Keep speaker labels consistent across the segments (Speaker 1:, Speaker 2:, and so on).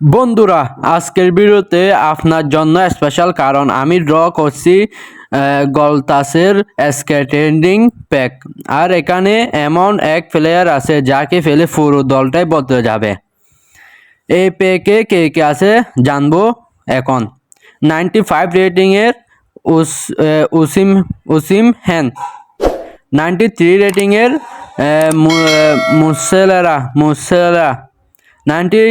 Speaker 1: বন্ধুরা, আজকের ভিডিওতে আপনার জন্য স্পেশাল কারণ, আমি ড্র করছি গলতাসের স্কেটেন্ডিং প্যাক আর এখানে এমন এক প্লেয়ার আছে, যাকে ফেলে পুরো দলটাই বদলে যাবে। এই প্যাকে কে কে আছে জানব এখন। নাইনটি ফাইভ রেটিংয়ের উস উসিম উসিম হ্যান নাইনটি থ্রি রেটিংয়ের মুসেলারা মুসেলা নাইনটি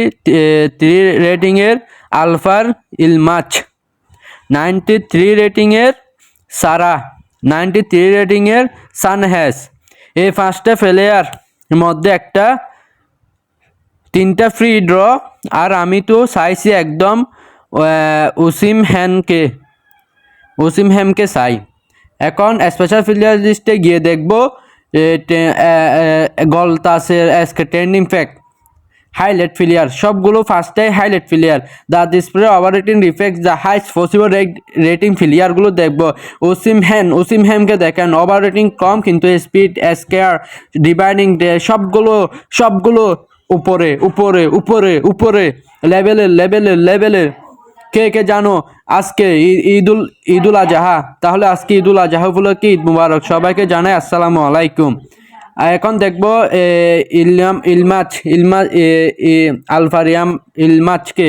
Speaker 1: থ্রি রেটিংয়ের আলফার ইলমাচ নাইনটি থ্রি রেটিংয়ের সারা। নাইনটি থ্রি রেটিংয়ের সানহ্যাস এই পাঁচটা প্লেয়ার মধ্যে একটা, তিনটা ফ্রি ড্র আর আমি তো চাইছি একদম উসিম হ্যানকে ওসিম হ্যামকে চাই। এখন স্পেশাল প্লেয়ার লিস্টে গিয়ে দেখব গলতাসের SK trending fact highlight player সবগুলো ফার্স্টটাই highlight player the display over rating reflect the highest possible rating প্লেয়ারগুলো দেখব। ওসিম হ্যান ওসিম হ্যামকে দেখেন ওভার রেটিং কম কিন্তু স্পিড স্কেয়ার ডিভাইডিং সবগুলো সবগুলো উপরে উপরে উপরে উপরে লেভেলের লেভেলের লেভেলের কে কে জানো? আজকে ঈদুল ঈদুল আজহা। তাহলে আজকে ঈদুল আজহা উপলক্ষে ঈদ মুবারক। সবাইকে জানাই আসসালামু আলাইকুম। আর এখন দেখব এ, ইলমাম ইলমাচ ইলমা আলফারিয়াম ইলমাচকে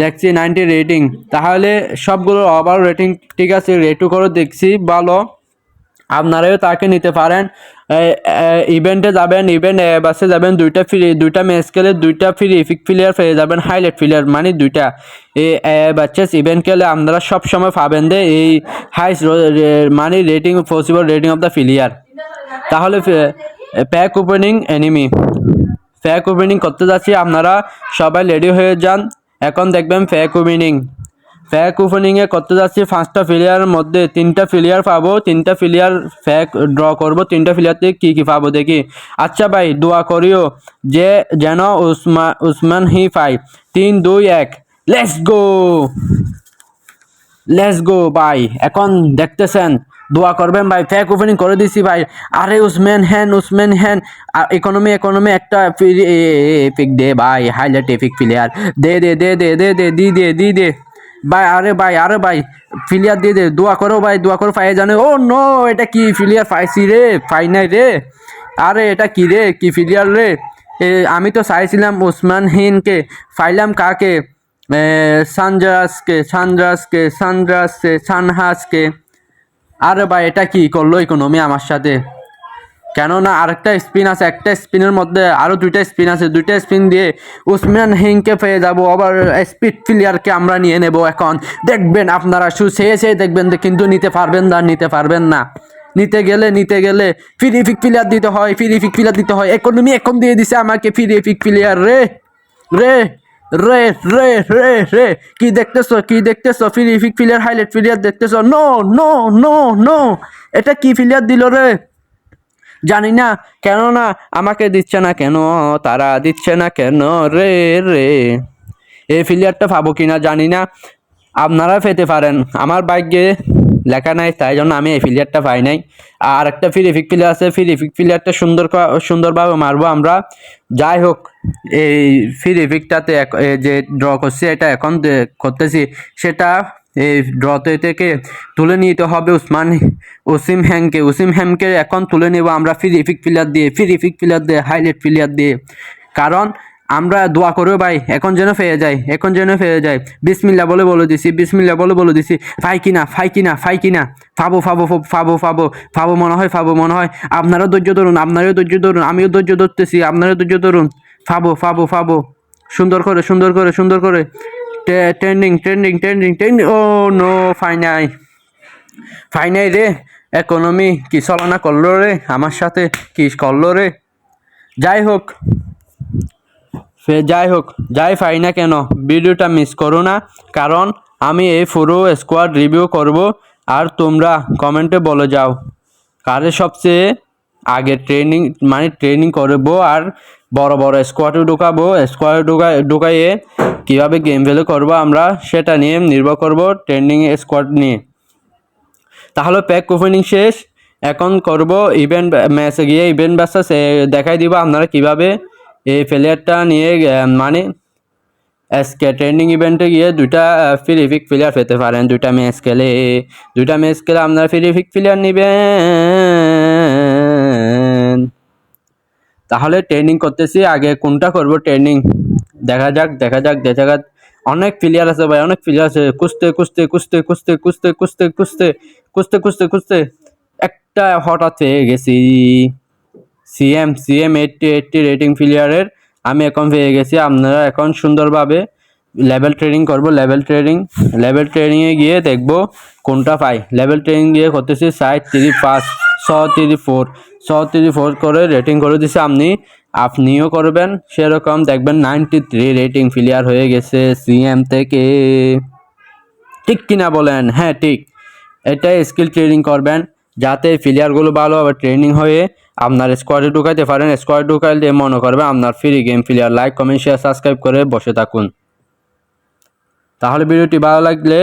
Speaker 1: দেখছি নাইনটি রেটিং। তাহলে সবগুলো ওভার রেটিং ঠিক আছে রেটু করে দেখছি ভালো। আপনারাও তাকে নিতে পারেন। ইভেন্টে যাবেন ইভেন্ট বাসে যাবেন দুইটা ফ্রি দুইটা ম্যাচ খেলে দুইটা ফ্রি ইফিক প্লেয়ার পেয়ে যাবেন হাইলাইট প্লেয়ার মানে দুইটা। এই বাচ্চাস ইভেন্ট খেলে আপনারা সব সময় পাবেন দে এই হাইস্ট মানে rating possible rating of the player তাহলে pack opening enemy pack opening করতে যাচ্ছি, আপনারা সবাই রেডি হয়ে যান। এখন দেখবেন প্যাক ওপেনিং ফ্যাক ওপেনিংয়ে করতে যাচ্ছি, পাঁচটা প্লেয়ারের মধ্যে তিনটা প্লেয়ার পাবো, তিনটা প্লেয়ার ফ্যাক ড্র করব, তিনটা প্লেয়ার থেকে কী কী পাবো দেখি। আচ্ছা ভাই, দোয়া করিও যে যেন উসমা, উসমান হি পাই তিন, দুই, এক let's go let's go by এখন দেখতেছেন দোয়া করবেন ভাই। ফ্যাক ওপেনিং করে দিছি ভাই। আরে উসম্যান হ্যান উসম্যান হ্যান ইকোনমি ইকোনমি একটা এপিক দে ভাই। হাইলাইট এপিক প্লেয়ার দে দে দে দে দে দে, দি দে দি দে। ভাই, আরে ভাই আরে ভাই। ফিলিয়ার দিয়ে দে, দোয়া করো ভাই, দোয়া করো পাই জানে। ও নো এটা কি ফিলিয়ার পাইছি রে? পাই নাই রে? আরে, এটা কি রে? কি ফিলিয়ার রে? আমি তো চাইছিলাম উসমান হিনকে। পাইলাম কাকে? সানজাসকে সানজাসকে সানজাসকে, সানহাসকে। আরে ভাই, এটা কি করল ইকোনমি আমার সাথে? কেননা আরেকটা স্পিন আছে, একটা স্পিনের মধ্যে আরও দুইটা স্পিন আছে। দুইটা স্পিন দিয়ে উসমান হিংকে পেয়ে যাব, আবার স্পিড প্লেয়ারকে আমরা নিয়ে নেব এখন। দেখবেন আপনারা শু চেয়ে চেয়ে দেখবেন কিন্তু নিতে পারবেন না, নিতে পারবেন না। নিতে গেলে নিতে গেলে ফিরিফিক প্লেয়ার দিতে হয় ফিরিফিক প্লেয়ার দিতে হয়। ইকোনমি এখন দিয়ে দিছে আমাকে ফিরিফিক প্লেয়ার রে। রে। রে রে রে রে কি দেখতেছো কি দেখতেছো? ফিরিফিক প্লেয়ার হাইলাইট প্লেয়ার দেখতেছো? No no no no. এটা কি ফিলিয়ার দিল রে? জানি না, কেন না, আমাকে দিচ্ছে না কেন, তারা দিচ্ছে না কেন রে রে। এই ফিলিয়ারটা পাবো কিনা জানি না। আপনারা পেতে পারেন। আমার বাইকে লেখা নাই, তাই জন্য আমি এই প্লেয়ারটা পাই নাই। আর একটা ফিরিফিক প্লেয়ার আছে ফিরিফিক প্লেয়ারটা সুন্দর সুন্দরভাবে মারবো আমরা। যাই হোক, এই ফিরিফিকটাতে এক- এ যে ড্র করছি, এটা এখন করতেছি, সেটা এই ড্রতে থেকে তুলে নিতে হবে উসমান ওসিম হ্যাংকে। ওসিম হ্যামকে এখন তুলে নেব আমরা ফিরিফিক প্লেয়ার দিয়ে ফিরিফিক প্লেয়ার দিয়ে হাইলাইট প্লেয়ার দিয়ে। কারণ আমরা দোয়া করব ভাই, এখন যেন ফেয়ে যাই, এখন যেন পেয়ে যাই। বিসমিল্লা বলে বলে দিছি বিসমিল্লা বলে বলে দিছি। ফাই কিনা ফাই কিনা ফাই কিনা। ফাবো ফাবো ফাবো ফাবো ফাবো মনে হয় ফাবো মনে হয়। আপনারও ধৈর্য ধরুন, আপনারও ধৈর্য ধরুন, আমিও ধৈর্য ধরতেছি, আপনারও ধৈর্য ধরুন। ফাবো ফাবো ফাবো সুন্দর করে সুন্দর করে সুন্দর করে। Trending trending trending trending. ও, নো ফাইনাই ফাইনাই রে ইকোনমি কি চলনা করল রে? আমার সাথে কি করল রে? যাই হোক। যাই হোক, যাই পাই না কেন, ভিডিওটা মিস করো না, কারণ আমি এই পুরো স্কোয়াড রিভিউ করব, আর তোমরা কমেন্টে বলে যাও কারে সবচেয়ে আগে ট্রেনিং মানে ট্রেনিং করব আর বড় বড় স্কোয়াডে ঢুকাবো। স্কোয়াডে ঢুকা ঢুকাইয়ে কীভাবে গেম ভ্যালু করব আমরা সেটা নিয়ে নির্ভর করব ট্রেন্ডিং স্কোয়াড নিয়ে। তাহলে প্যাক ওপেনিং শেষ, এখন করব ইভেন্ট ম্যাচে গিয়ে ইভেন্ট ব্যাসটা দেখাই দিব আপনারা কীভাবে এই প্লেয়ারটা নিয়ে মানে এসকে ট্রেনিং ইভেন্টে গিয়ে দুইটা ফ্রি প্লেয়ার পেতে পারেন দুইটা ম্যাচ খেলে দুইটা ম্যাচ খেলে আপনারা ফ্রি প্লেয়ার নেবেন তাহলে ট্রেনিং করতেছি আগে কোনটা করব ট্রেনিং দেখা যাক দেখা যাক দেখা যাক অনেক প্লেয়ার আছে ভাই অনেক প্লেয়ার আছে কুস্তে কুস্তে কুস্তে কুস্তে কুস্তে কুস্তে কুস্তে কুস্তে কুস্তে কুস্তে একটা হঠাৎ পেয়ে গেছি CM CM eighty eighty rating প্লেয়ারের আমি এখন পেয়ে গেছি। আপনারা এখন সুন্দরভাবে লেভেল ট্রেনিং করব লেভেল ট্রেনিং লেভেল ট্রেনিংয়ে গিয়ে দেখব কোনটা পাই। লেভেল ট্রেনিং গিয়ে করতেছি সাইড থ্রি পাঁচ ছ থ্রি ফোর ছ থ্রি ফোর করে রেটিং করে দিছে আপনি। আপনিও করবেন, সেরকম দেখবেন নাইনটি থ্রি রেটিং প্লেয়ার হয়ে গেছে সিএম থেকে। ঠিক কিনা বলেন? হ্যাঁ ঠিক। এটাই স্কিল ট্রেনিং করবেন। যাতে প্লেয়ারগুলো ভালোভাবে ট্রেনিং হয়ে আপনার স্কোয়াডে ঢুকাইতে পারেন স্কোয়াডে ঢুকাইলে মনে করবে আপনার free game player like comment share subscribe করে বসে থাকুন। তাহলে ভিডিওটি ভালো লাগলে